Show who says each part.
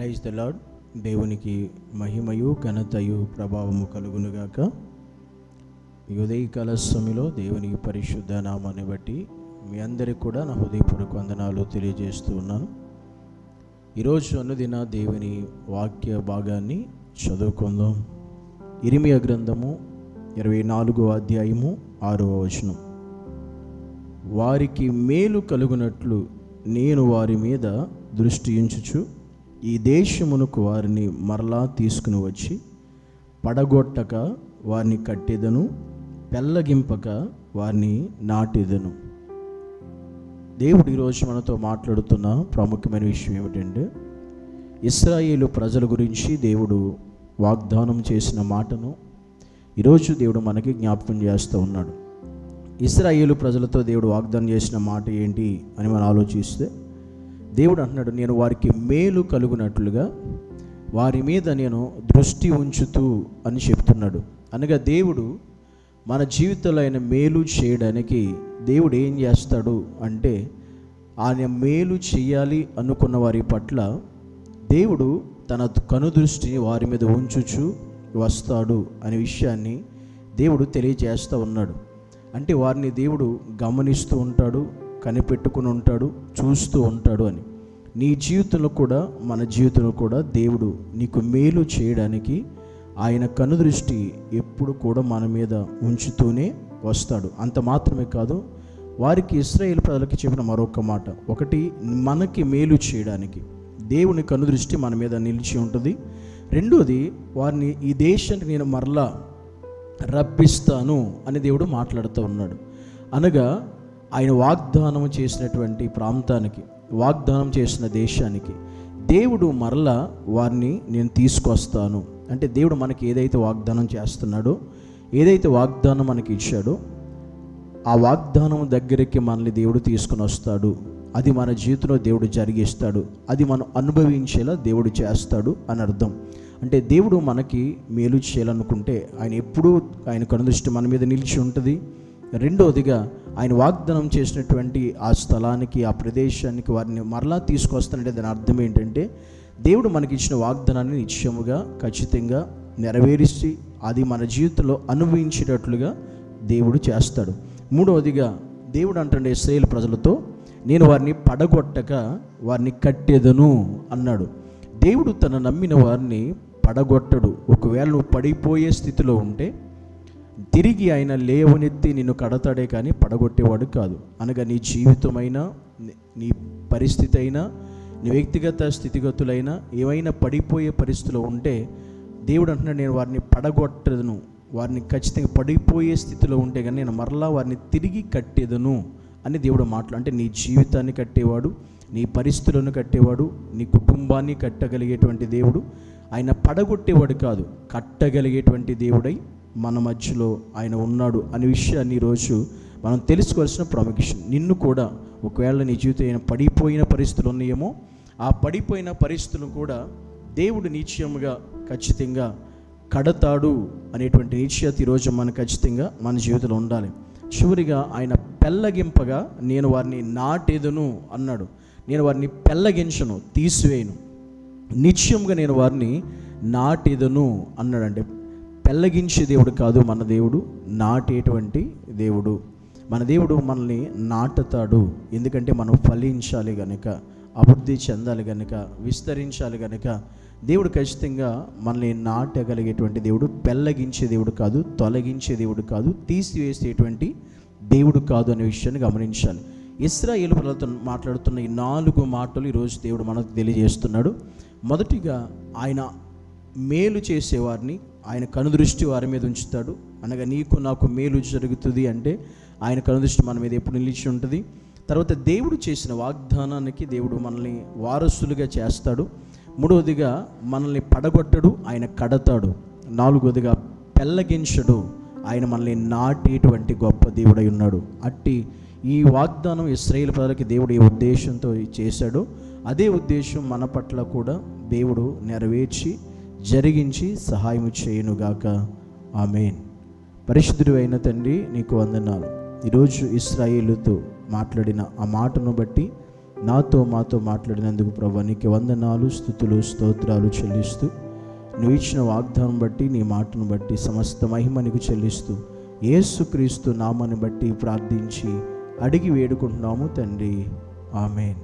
Speaker 1: Praise the lord దేవునికి మహిమయు ఘనతయు ప్రభావము కలుగునుగాక. ఈ ఉదయకాల సమయంలో దేవునికి పరిశుద్ధ నామాన్ని బట్టి మీ అందరికి కూడా నా హృదయపూర్వక వందనాలు తెలియజేస్తూ ఉన్నాను. ఈరోజు అనుదిన దేవుని వాక్య భాగాన్ని చదువుకుందాం. ఇరిమియ గ్రంథము ఇరవై నాలుగో అధ్యాయము ఆరవ వచనం. వారికి మేలు కలుగునట్లు నేను వారి మీద దృష్టి ఉంచుచు ఈ దేశమునకు వారిని మరలా తీసుకుని వచ్చి పడగొట్టక వారిని కట్టెదను పెళ్ళగింపక వారిని నాటెదను. దేవుడు ఈరోజు మనతో మాట్లాడుతున్న ప్రాముఖ్యమైన విషయం ఏమిటంటే ఇస్రాయేలు ప్రజల గురించి దేవుడు వాగ్దానం చేసిన మాటను ఈరోజు దేవుడు మనకి జ్ఞాపకం చేస్తూ ఉన్నాడు. ఇస్రాయేలు ప్రజలతో దేవుడు వాగ్దానం చేసిన మాట ఏంటి అని మనం ఆలోచిస్తే దేవుడు అంటున్నాడు నేను వారికి మేలు కలుగునట్లుగా వారి మీద నేను దృష్టి ఉంచుతూ అని చెప్తున్నాడు. అనగా దేవుడు మన జీవితంలో ఆయన మేలు చేయడానికి దేవుడు ఏం చేస్తాడు అంటే ఆయన మేలు చేయాలి అనుకున్న వారి పట్ల దేవుడు తన కనుదృష్టిని వారి మీద ఉంచుచు వస్తాడు అనే విషయాన్ని దేవుడు తెలియజేస్తూ ఉన్నాడు. అంటే వారిని దేవుడు గమనిస్తూ ఉంటాడు కనిపెట్టుకుని ఉంటాడు చూస్తూ ఉంటాడు అని. నీ జీవితంలో కూడా మన జీవితంలో కూడా దేవుడు నీకు మేలు చేయడానికి ఆయన కనుదృష్టి ఎప్పుడు కూడా మన మీద ఉంచుతూనే వస్తాడు. అంత మాత్రమే కాదు వారికి ఇస్రాయేల్ ప్రజలకి చెప్పిన మరొక మాట. ఒకటి మనకి మేలు చేయడానికి. దేవుని కనుదృష్టి మన మీద నిలిచి ఉంటుంది. రెండోది వారిని ఈ దేశానికి నేను మరలా రప్పిస్తాను అని దేవుడు మాట్లాడుతూ ఉన్నాడు. అనగా ఆయన వాగ్దానం చేసినటువంటి ప్రాంతానికి వాగ్దానం చేసిన దేశానికి దేవుడు మరలా వారిని నేను తీసుకొస్తాను. అంటే దేవుడు మనకి ఏదైతే వాగ్దానం చేస్తున్నాడో ఏదైతే వాగ్దానం మనకి ఇచ్చాడో ఆ వాగ్దానం దగ్గరికి మనల్ని దేవుడు తీసుకుని వస్తాడు. అది మన జీవితంలో దేవుడు జరిగిస్తాడు. అది మనం అనుభవించేలా దేవుడు చేస్తాడు అని అర్థం. అంటే దేవుడు మనకి మేలు చేయాలనుకుంటే ఆయన ఎప్పుడూ ఆయన కనుదృష్టి మన మీద నిలిచి ఉంటుంది. రెండవదిగా ఆయన వాగ్దానం చేసినటువంటి ఆ స్థలానికి ఆ ప్రదేశానికి వారిని మరలా తీసుకొస్తానంటే దాని అర్థం ఏంటంటే దేవుడు మనకి ఇచ్చిన వాగ్దానాన్ని నిశ్చయముగా ఖచ్చితంగా నెరవేరిసి అది మన జీవితంలో అనుభవించేటట్లుగా దేవుడు చేస్తాడు. మూడవదిగా దేవుడు అంటుండే ఇస్రాయేల్ ప్రజలతో నేను వారిని పడగొట్టక వారిని కట్టేదను అన్నాడు. దేవుడు తన నమ్మిన వారిని పడగొట్టడు. ఒకవేళ నువ్వు పడిపోయే స్థితిలో ఉంటే తిరిగి ఆయన లేవనెత్తి నిన్ను కడతాడే కానీ పడగొట్టేవాడు కాదు. అనగా నీ జీవితమైనా నీ- పరిస్థితి అయినా నీ వ్యక్తిగత స్థితిగతులైనా ఏమైనా పడిపోయే పరిస్థితిలో ఉంటే దేవుడు అంటున్నాడు నేను వారిని పడగొట్టదును. వారిని ఖచ్చితంగా పడిపోయే స్థితిలో ఉంటే కానీ నేను మరలా వారిని తిరిగి కట్టేదను అని దేవుడు మాటలు అంటే నీ జీవితాన్ని కట్టేవాడు నీ పరిస్థితులను కట్టేవాడు నీ కుటుంబాన్ని కట్టగలిగేటువంటి దేవుడు. ఆయన పడగొట్టేవాడు కాదు కట్టగలిగేటువంటి దేవుడై మన మధ్యలో ఆయన ఉన్నాడు అనే విషయాన్ని ఈరోజు మనం తెలుసుకోవాల్సిన ప్రాముఖ్యం. నిన్ను కూడా ఒకవేళ నీ జీవితం ఏమైనా పడిపోయిన పరిస్థితులు ఉన్నాయేమో ఆ పడిపోయిన పరిస్థితులు కూడా దేవుడు నిశ్చయముగా ఖచ్చితంగా కడతాడు అనేటువంటి నిశ్చయత ఈరోజు మన ఖచ్చితంగా మన జీవితంలో ఉండాలి. చివరిగా ఆయన పెళ్ళగింపగా నేను వారిని నాటేదను అన్నాడు. నేను వారిని పెళ్ళగించను తీసివేయను. నిశ్చయంగా నేను వారిని నాటేదను అన్నాడండి. పెళ్ళగించే దేవుడు కాదు మన దేవుడు నాటేటువంటి దేవుడు. మన దేవుడు మనల్ని నాటుతాడు. ఎందుకంటే మనం ఫలించాలి గనుక అభివృద్ధి చెందాలి గనుక విస్తరించాలి గనుక దేవుడు ఖచ్చితంగా మనల్ని నాటగలిగేటువంటి దేవుడు పెళ్ళగించే దేవుడు కాదు తొలగించే దేవుడు కాదు తీసివేసేటువంటి దేవుడు కాదు అనే విషయాన్ని గమనించాలి. ఇస్రాయేల్ ప్రజలతో మాట్లాడుతున్న ఈ నాలుగు మాటలు ఈరోజు దేవుడు మనకు తెలియజేస్తున్నాడు. మొదటిగా ఆయన మేలు చేసేవారిని ఆయన కనుదృష్టి వారి మీద ఉంచుతాడు. అనగా నీకు నాకు మేలు జరుగుతుంది అంటే ఆయన కనుదృష్టి మన మీద ఎప్పుడు నిలిచి ఉంటుంది. తర్వాత దేవుడు చేసిన వాగ్దానానికి దేవుడు మనల్ని వారసులుగా చేస్తాడు. మూడవదిగా మనల్ని పడగొట్టడు ఆయన కడతాడు. నాలుగవదిగా పెళ్ళగించడు ఆయన మనల్ని నాటేటువంటి గొప్ప దేవుడై ఉన్నాడు. అట్టి ఈ వాగ్దానం ఇస్రాయేల్ ప్రజలకి దేవుడు ఏ ఉద్దేశంతో చేశాడో అదే ఉద్దేశం మన పట్ల కూడా దేవుడు నెరవేర్చి జరిగించి సహాయం చేయనుగాక. ఆమెన్. పరిశుద్ధుడు అయిన తండ్రి నీకు వందనాలు. ఈరోజు ఇస్రాయేలుతో మాట్లాడిన ఆ మాటను బట్టి నాతో మాతో మాట్లాడినందుకు ప్రభా నీకు వందనాలు స్థుతులు స్తోత్రాలు చెల్లిస్తూ నువ్వు ఇచ్చిన వాగ్దానం బట్టి నీ మాటను బట్టి సమస్త మహిమ నీకు చెల్లిస్తూ ఏసుక్రీస్తు నామాన్ని బట్టి ప్రార్థించి అడిగి వేడుకుంటున్నాము తండ్రి. ఆమెన్.